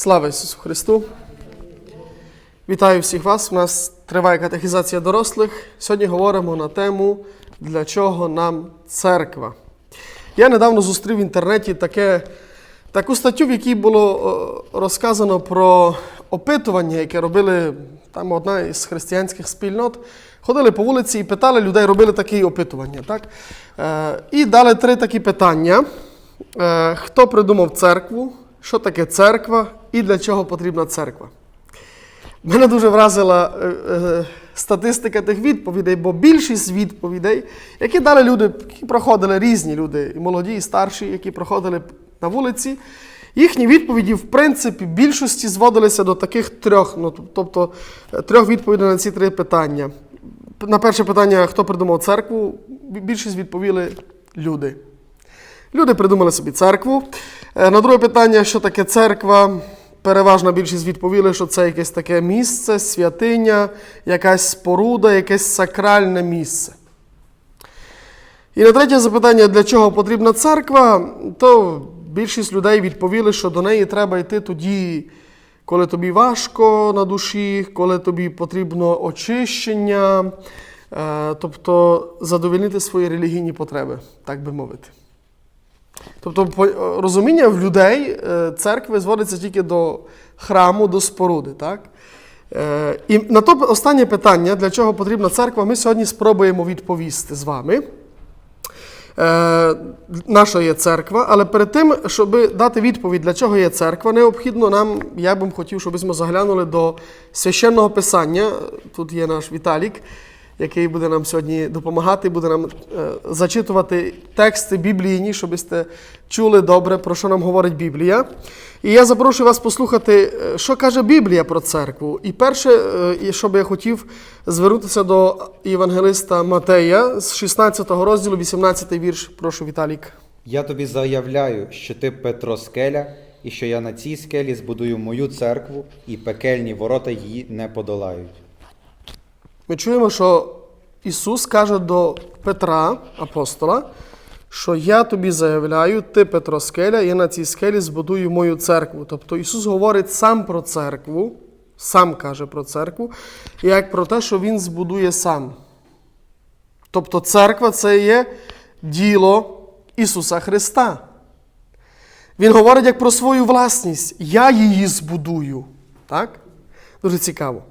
Слава Ісусу Христу! Вітаю всіх вас. У нас триває катехізація дорослих. Сьогодні говоримо на тему Для чого нам церква. Я недавно зустрів в інтернеті таке, таку статтю, в якій було е, розказано про опитування, яке робили там одна із християнських спільнот. Ходили по вулиці і питали людей, робили такі опитування. Так? Е, І дали три такі питання. Е, Хто придумав церкву? Що таке церква і для чого потрібна церква? Мене дуже вразила е, е, статистика тих відповідей, бо більшість відповідей, які дали люди, які проходили різні люди, і молоді, і старші, які проходили на вулиці, їхні відповіді, в принципі, більшості зводилися до таких трьох, ну, тобто е, трьох відповідей на ці три питання. На перше питання, хто придумав церкву, більшість відповіли люди. Люди придумали собі церкву. На друге питання, що таке церква, переважна більшість відповіли, що це якесь таке місце, святиня, якась споруда, якесь сакральне місце. І на третє запитання, для чого потрібна церква, то більшість людей відповіли, що до неї треба йти тоді, коли тобі важко на душі, коли тобі потрібно очищення, е, тобто задовольнити свої релігійні потреби, так би мовити. Тобто е, розуміння в людей е, церкви зводиться тільки до храму, до споруди. Так? Е, І на то останнє питання, для чого потрібна церква, ми сьогодні спробуємо відповісти з вами. Наша є церква, але перед тим, щоб дати відповідь, для чого є церква, необхідно нам, я б хотів, щоб ми заглянули до священного писання. Тут є наш Віталік, який буде нам сьогодні допомагати, буде нам е, зачитувати тексти біблійні, щоб ви чули добре, про що нам говорить Біблія. І я запрошую вас послухати, е, що каже Біблія про церкву. І перше, е, що би я хотів звернутися до євангелиста Матея з 16 розділу, 18 вірш. Прошу, Віталік. Я тобі заявляю, що ти Петро скеля, і що я на цій скелі збудую мою церкву, і пекельні ворота її не подолають. Ми чуємо, що Ісус каже до Петра, апостола, що я тобі заявляю, ти Петро скеля, я на цій скелі збудую мою церкву. Тобто Ісус говорить сам про церкву, сам каже про церкву, як про те, що Він збудує сам. Тобто церква це є діло Ісуса Христа. Він говорить як про свою власність. Я її збудую. Так? Дуже цікаво.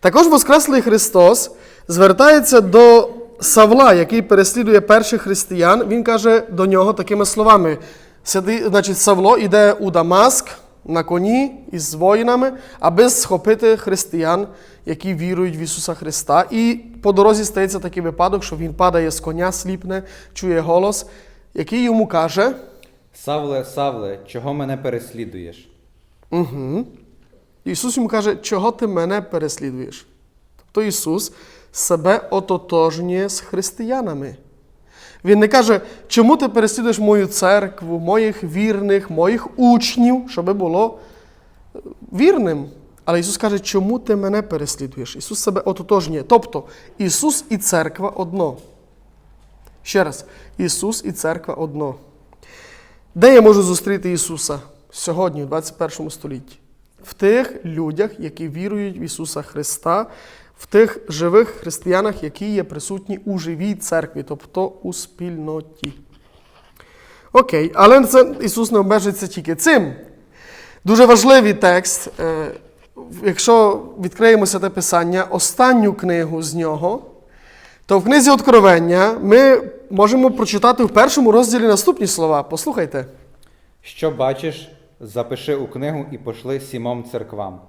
Також Воскреслий Христос звертається до Савла, який переслідує перших християн. Він каже до нього такими словами: Сиди, значить, Савло йде у Дамаск на коні із воїнами, аби схопити християн, які вірують в Ісуса Христа. І по дорозі стається такий випадок, що він падає з коня, сліпне, чує голос, який йому каже. Савле, Савле, чого мене переслідуєш? Угу. Ісус йому каже, чого ти мене переслідуєш? Тобто Ісус себе ототожнює з християнами. Він не каже, чому ти переслідуєш мою церкву, моїх вірних, моїх учнів, щоб було вірним. Але Ісус каже, чому ти мене переслідуєш? Ісус себе ототожнює. Тобто Ісус і церква одно. Ще раз, Ісус і церква одно. Де я можу зустріти Ісуса сьогодні, у 21 столітті? В тих людях, які вірують в Ісуса Христа, в тих живих християнах, які є присутні у живій церкві, тобто у спільноті. Окей, але це Ісус не обмежується тільки цим. Дуже важливий текст. е, Якщо відкриємо те писання, останню книгу з нього, то в книзі Откровення ми можемо прочитати в першому розділі наступні слова. Послухайте. Що бачиш, запиши у книгу і пошли сімом церквам.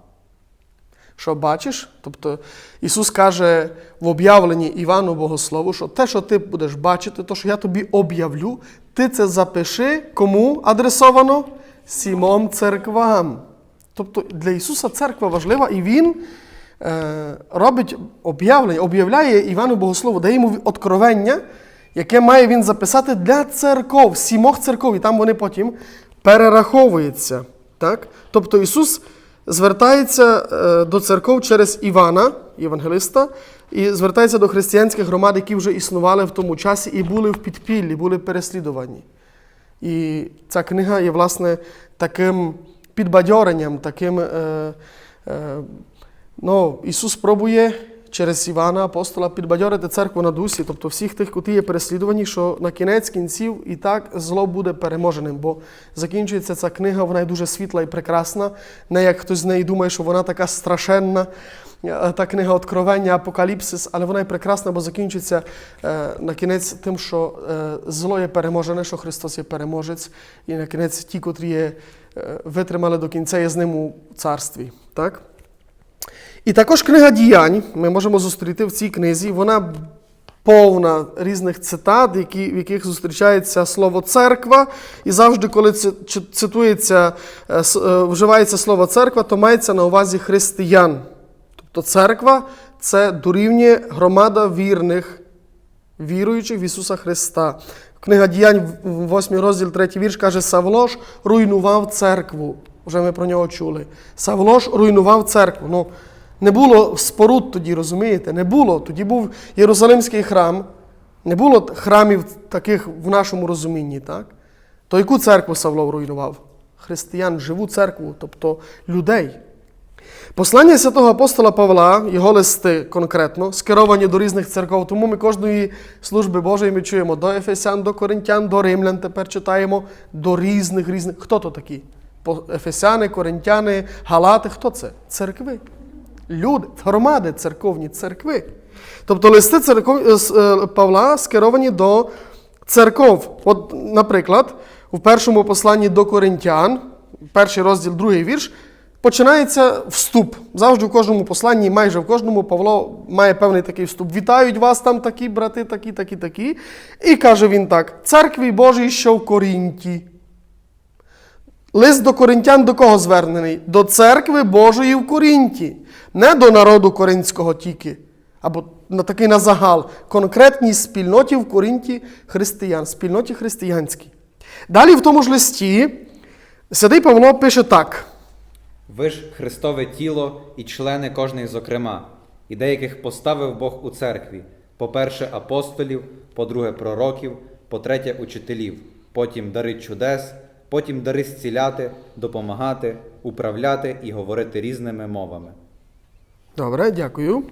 Що бачиш? Тобто Ісус каже в об'явленні Івану Богослову, що те, що ти будеш бачити, то, що я тобі об'явлю, ти це запиши кому адресовано? Сімом церквам. Тобто для Ісуса церква важлива, і Він е, робить об'явлення, об'являє Івану Богослову, дає йому откровення, яке має він записати для церков, сімох церков, і там вони потім перераховуються. Так? Тобто Ісус звертається е, до церков через Івана, євангелиста, і звертається до християнських громад, які вже існували в тому часі і були в підпіллі, були переслідувані. І ця книга є, власне, таким підбадьоренням, таким. Е, е, ну, Ісус пробує через Івана апостола підбадьорити церкву на дусі, тобто всіх тих, котрі є переслідувані, що на кінець кінців і так зло буде переможеним. Бо закінчується ця книга, вона є дуже світла і прекрасна. Не як хтось з неї думає, що вона така страшенна, е, та книга Откровення, Апокаліпсис, але вона є прекрасна, бо закінчується е, на кінець тим, що е, зло є переможене, що Христос є переможець, і на кінець ті, котрі є, витримали до кінця, є з ним у царстві. Так? І також книга діянь ми можемо зустріти в цій книзі. Вона повна різних цитат, які, в яких зустрічається слово церква. І завжди, коли цитується, е, е, вживається слово церква, то мається на увазі християн. Тобто церква це дорівнює громада вірних, віруючих в Ісуса Христа. Книга діянь, 8 розділ, 3 вірш каже: Савло ж руйнував церкву. Вже ми про нього чули. Савло ж руйнував церкву. Ну, не було споруд тоді, розумієте? Не було. Тоді був Єрусалимський храм. Не було храмів таких в нашому розумінні, так? То яку церкву Савло руйнував? Християн, живу церкву, тобто людей. Послання святого апостола Павла, його листи конкретно, скеровані до різних церков. Тому ми кожної служби Божої ми чуємо до Ефесян, до Коринтян, до Римлян. Тепер читаємо до різних різних. Хто то такі? Ефесяни, Коринтяни, Галати. Хто це? Церкви. Люди, громади, церковні церкви. Тобто листи церков... е, е, Павла скеровані до церков. От, наприклад, у першому посланні до Коринтян, перший розділ, другий вірш, починається вступ. Завжди в кожному посланні, майже в кожному Павло має певний такий вступ. Вітають вас там такі брати, такі, такі, такі. І каже він так: церкві Божій, що в Корінті. Лист до коринтян до кого звернений? До церкви Божої в Корінті, не до народу коринського тільки, або на такий на загал, конкретній спільноті в Корінті християн, спільноті християнській. Далі в тому ж листі святий Павло пише так. Ви ж Христове тіло і члени кожний зокрема, і деяких поставив Бог у церкві, по-перше, апостолів, по-друге, пророків, по-третє, учителів, потім дари чудес, потім дари зціляти, допомагати, управляти і говорити різними мовами. Добре, дякую.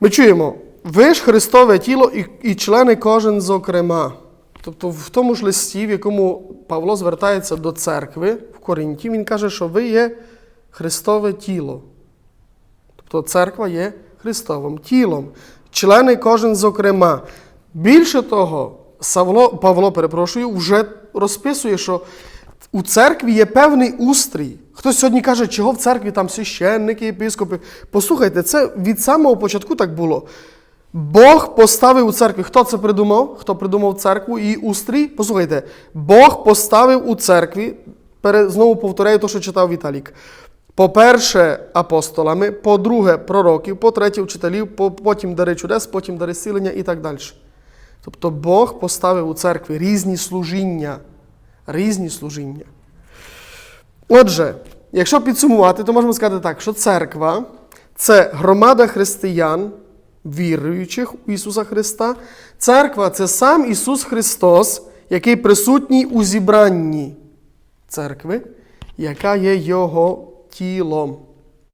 Ми чуємо, ви ж Христове тіло і, і члени кожен зокрема. Тобто в тому ж листі, в якому Павло звертається до церкви в Коринті, він каже, що ви є Христове тіло. Тобто церква є Христовим тілом. Члени кожен зокрема. Більше того, Савло, Павло, перепрошую, вже розписує, що у церкві є певний устрій. Хтось сьогодні каже, чого в церкві там священники, єпископи. Послухайте, це від самого початку так було. Бог поставив у церкві. Хто це придумав? Хто придумав церкву і устрій? Послухайте, Бог поставив у церкві, знову повторяю те, що читав Віталік. По-перше, апостолами, по-друге, пророків, по-третє, вчителів, по- потім дари чудес, потім дари зцілення і так далі. Тобто Бог поставив у церкві різні служіння. Різні служіння. Отже, якщо підсумувати, то можемо сказати так, що церква це громада християн, віруючих у Ісуса Христа. Церква це сам Ісус Христос, який присутній у зібранні церкви, яка є Його тілом.